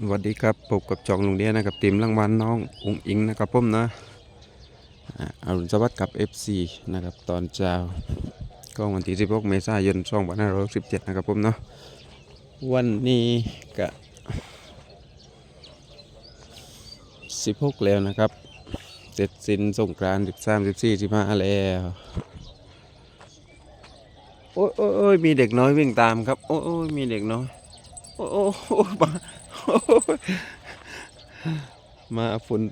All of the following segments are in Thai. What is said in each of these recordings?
สวัสดีครับพบกับจองลุงเดียนะครับทีมรางวัลน้องอุ้งอิงนะครับผมนะอารุณสวัสดิ์กับ FC นะครับตอนเช้าก็วันที่16เมษายน2567นะครับผมเนาะวันนี้ก็16 แล้วนะครับเสร็จสิ้นสงกรานต์13 14 15แล้วโอ้ยโอ้ยโอ้ยมีเด็กน้อยวิ่งตามครับ โอ้ยมีเด็กน้อย โอ้โอ้โอ้มาโอ้ย มาฝุ่น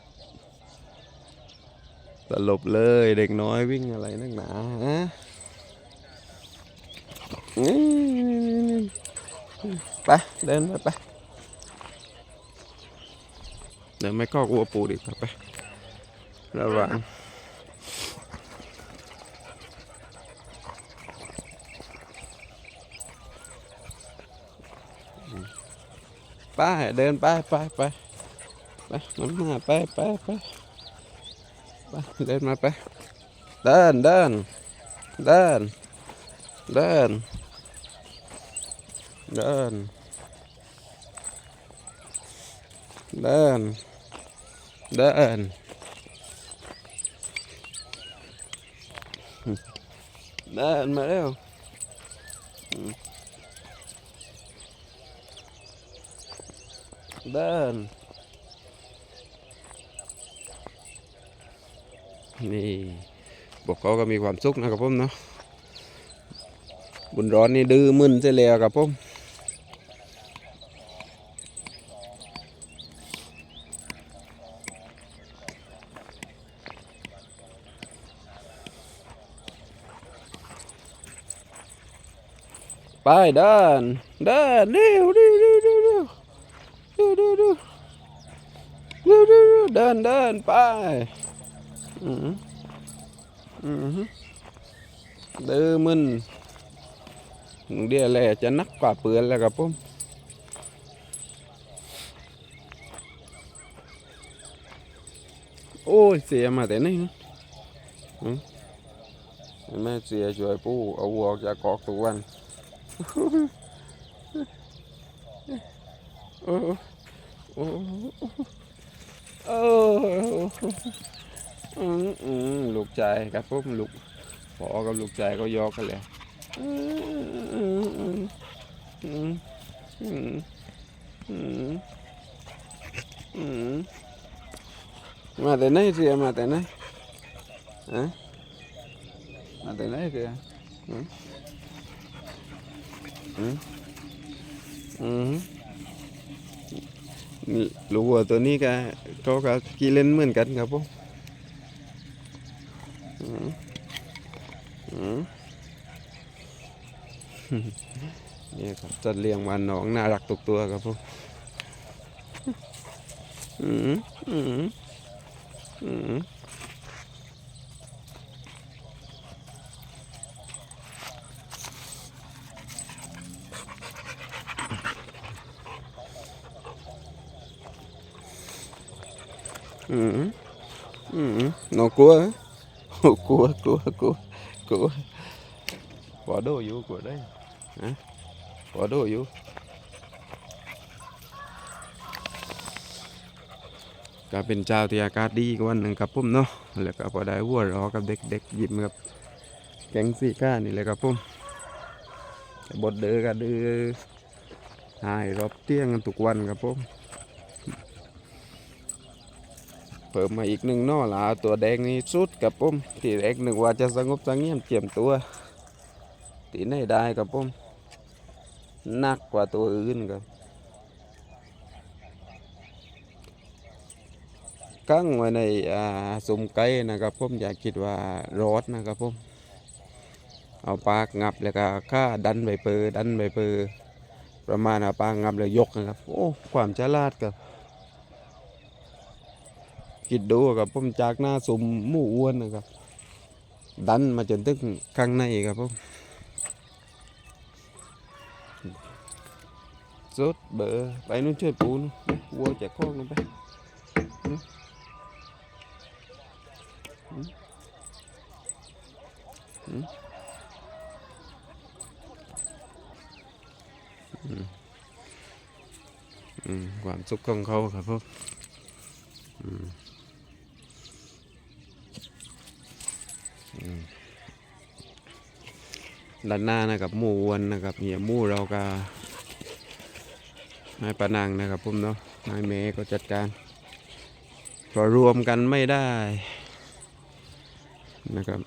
ตลบเลยเด็กน้อยวิ่งอะไรนักหนาฮะนี่ไปเดินไปไปเดินไม่ก็กลัวปูดิครับไประวัง ไปเดินไปไปไปไปน้ำมาไปไปไปไปเดินมาไปเดินเดินเดินเดินเดินเดินเดินเดินมาเร็ว เดิน นี่บอกเขาก็มีความสุขนะครับผมเนาะบุญร้อนนี่ดื้อมึนเสียแล้วครับผมไปเดินเดินเร็วเร็วเร็วเร็วเร็ว ดูดูดูดู เดินเดินไปอืมอืมดื้อมึนเดี๋ยวแหละจะนักกว่าเปลือนแล้วครับผมโอ้ยเสียมาแต่ไหนนะแม่เสียช่วยปู่เอาวัวออกจากกอกทุกวันโอ้โอ้ โอ้อืมอืมลูกใจครับผมลูกพอกับลูกใจก็ยอกกันเลยอืมอืมอืมอืมอืมอืมมาแต่ไหนเสียมาแต่ไหนฮะมาแต่ไหนเสียอืมอืมอืม ลูกวัวตัวนี้ก็เขาก็กีเล่นเหมือนกันครับผมอืมอืมนี่ครับจัดเลี้ยงมานน้องน่ารักตุกตัวครับผมอืมอืมอืม อืมอืมน้องกลัวโอ้กลัวกลัวกลัวกลัวปอโดอยู่กลัวได้ฮะปอโดอยู่ก็เป็นเจ้าที่อากาศดีกวันหนึ่งครับผมเนาะแล้วก็พอได้วัวรอกับเด็กๆยิ้มกับแก๊งสี่ก้านี่เลยครับผมแต่บดเดือก็ดื้อหายรอบเที่ยงกันทุกวันครับผม เพิ่มมาอีกหนึ่งนอหละเอาตัวแดงนี่สุดกับผมที่แรกหนึกว่าจะสงบสงเงียมเจียมตัวตีไหนได้กับผมหนักกว่าตัวอื่นครับกั้งไว้ในสุมไก่นะครับผมอยากคิดว่ารอดนะครับผมเอาปากงับแล้วก็ข้าดันใบเปอร์ดันใบเปอร์ประมาณเอาปากงับแล้วยกนะครับ โอ้ความฉลาดครับ คิดดูครับผมจากหน้าสุมหมู่อ้วนนะครับ ดันมาจนถึงข้างในครับผมสุดเบอร์ไปนู่นช่วยปูนวัวแจกข้องลงไปอืมอืมอืมอืมความสุขของเขาครับผมอืมอืม ด้านหน้านะครับหมูอ้วนนะครับเหี่ยหมูเราก็นายปานางนะครับผมเนาะนายเมย์ก็จัดการพอรวมกันไม่ได้นะครับ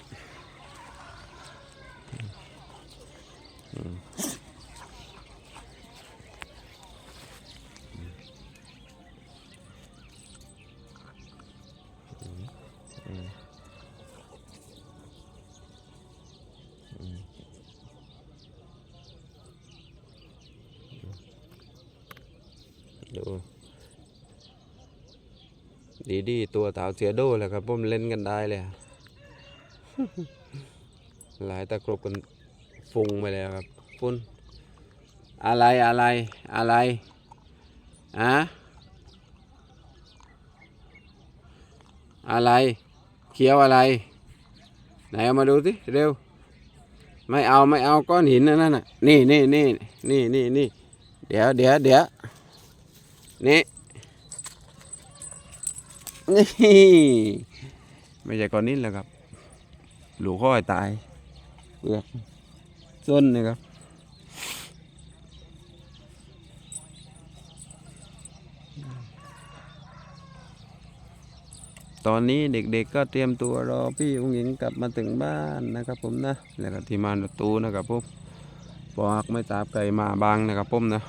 อืม ดูดีดีตัวเต่าเสียโดแหละครับผมเล่นกันได้เลย หลายตะกรบกันฟุงไปแล้วครับฟุ้นอะไรอะไรอะไรอะอะไรเขียวอะไร ไหนเอามาดูสิเร็ว ไม่เอาไม่เอาก้อนหินนั่นน่ะนี่นี่นี่นี่นี่นี่เดี๋ยวเดี๋ยวเดี๋ยว นี่นี่ไม่ใช่ก้อนนี้แหละครับ หลูกข้อยตายเปลือกส้นนี่ครับตอนนี้เด็กๆก็เตรียมตัวรอพี่องหญิงกลับมาถึงบ้านนะครับผมนะแล้วก็ที่มานประตูนะครับผมบอกไม่ตามไกลมาบางนะครับผมนะ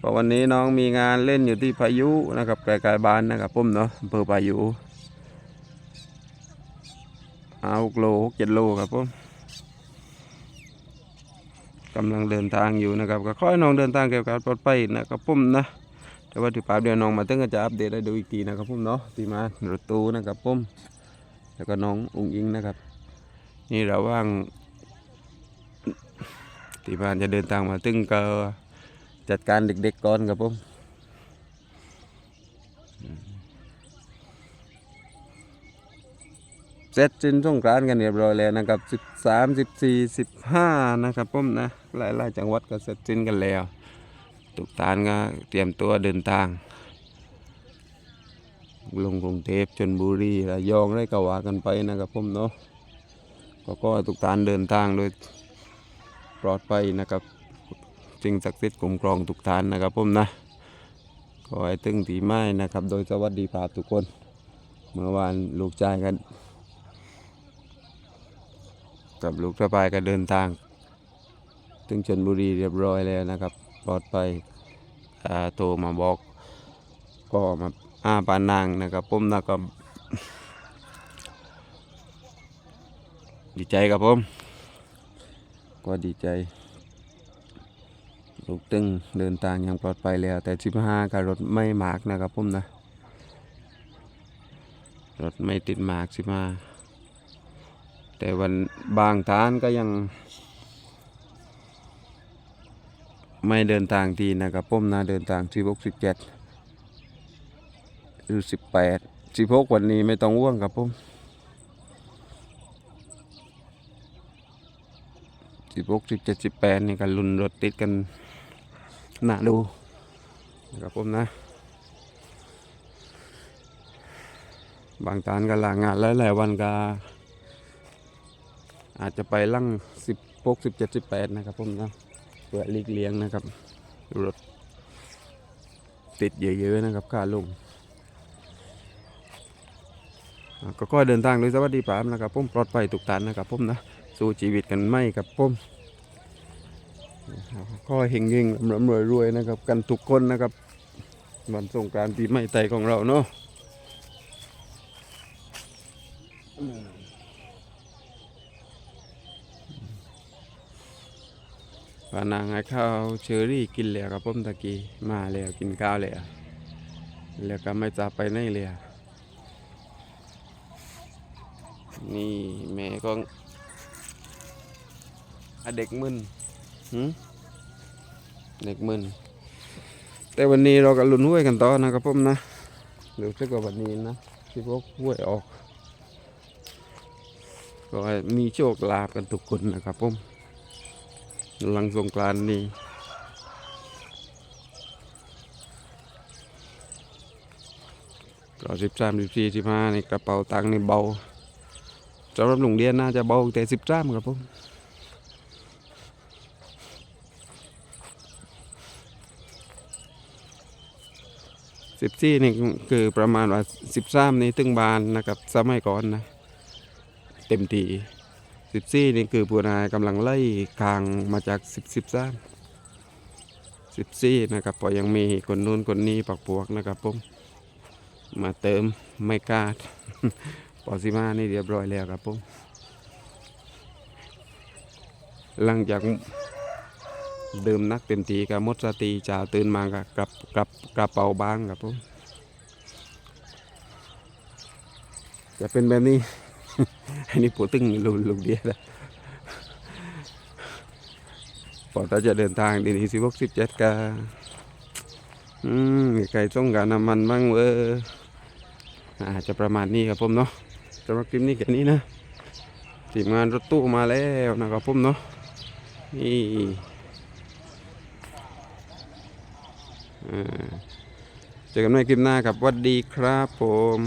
เพราะวันนี้น้องมีงานเล่นอยู่ที่พายุนะครับไกลๆบ้านนะครับผมเนาะอำเภอพายุเอาหกโลหกเจ็ดโลครับผมกำลังเดินทางอยู่นะครับ ก็ค่อยน้องเดินทางเกี่ยวกับปลอดภัยนะครับผมนะแต่ว่าที่ปาเดียวน้องมาตึงก็จะอัปเดตให้ดูอีกทีนะครับผมเนาะที่มารถตู้นะครับผมแล้วก็น้องอุ้งอิงนะครับ นี่เระหว่างที่บ้านจะเดินทางมาตึงก็ จัดการเด็กๆก่อนครับผมเสร็จสิ้นสงกรานต์กันเรียบร้อยแล้วนะครับสิบสามสิบสี่สิบห้านะครับผมนะ หลายๆจังหวัดก็เสร็จสิ้นกันแล้วตุกตานก็เตรียมตัวเดินทาง ลงกรุงเทพชนบุรีระยองได้กว่ากันไปนะครับผมเนาะก็ก็ตุกตานเดินทางโดยปลอดภัยนะครับ สิ่งศักดิ์สิทธิ์คุ้มครองทุกท่านนะครับผมนะขอให้ตึงตีไม้นะครับ โดยสวัสดีภาพทุกคน เมื่อวานลูกชายกัน กับลูกสะพายก็เดินทาง ถึงชนบุรีเรียบร้อยแล้วนะครับปลอดภัยโทรมาบอกก็มาอ้าปานางนะครับผมนะก็ดีใจครับผม ก็ดีใจ ลูกตึงเดินทางอย่างปลอดภัยแล้ว แต่สิบห้ากับรถไม่หมากนะครับผมนะรถไม่ติดหมากสิบห้าแต่วันบางทานก็ยัง ไม่เดินทางทีนะครับผมนะเดินทางสิบหกสิบเจ็ดหรือสิบแปดสิบหกวันนี้ไม่ต้องว่วงครับผมสิบหกสิบเจ็ดสิบแปดนี่ก็ลุนรถติดกัน หนาดูนะครับผมนะ บางตานก็ลางานหลายๆวันก็อาจจะไปลั่งสิบหกสิบเจ็ดสิบแปดนะครับผมนะเพื่อลีกเลี่ยงนะครับรถติดเยอะๆนะครับค่าลงก็ค่อยเดินทางโดยสวัสดิภาพนะครับผมปลอดภัยทุกท่านนะครับผมนะ สู้ชีวิตกันไม่กับผม ก็เฮงเฮงร่ำรวยรวยนะครับ กันทุกคนนะครับ วันสงกานต์ปีใหม่ไทยของเราเนาะวานางให้ข้าวเชอรี่กินแล้วครับผมตะกี้มาแล้วกินข้าวแล้วแล้วก็ไม่จะไปไหนเลยนี่แม่ก็อะเด็กมึน เด็กมึนแต่วันนี้เราก็ลุ้นห้วยกันต่อนะครับผมนะเดี๋ยวสักวันนี้นะที่พวกห้วยออกก็มีโชคลาภกันทุกคนนะครับผมหลังสงกรานต์นี้ก็สิบสามสิบสี่สิบห้าในกระเป๋าตังค์ในเบาสำหรับหลุงเดียนน่าจะเบาแต่สิบสามครับผม สิบสี่นี่คือประมาณว่าสิบสามนี่ถึงบานนะครับสมัยก่อนนะเต็มทีสิบสี่นี่คือผู้นายกำลังไล่คางมาจากสิบสิบสามสิบสี่นะครับพอยังมีคนนู้นคนนี้ปักปวกนะครับผมมาเติมไม่กล้าดปอสิมานี่เรียบร้อยแล้วครับผมหลังจาก ดื่มนักเต็มทีกับมดสติจ่าตื่นมากับกลับกลับกระเป๋าบางครับผมจะเป็นแบบนี้ อันนี้ปูตึงลุลุงเดียนะพอถ้าจะเดินทางดีนี้สิบหกสิบเจ็ดกาอืมไก่ต้องการน้ำมันบ้างเวออาจจะประมาณนี้ครับผมเนาะสำหรับคลิปนี้แค่นี้นะทีมงานรถตู้มาแล้วนะครับผมเนาะนี่อ่า เจอกันใหม่คลิปหน้าครับวัดดีครับผม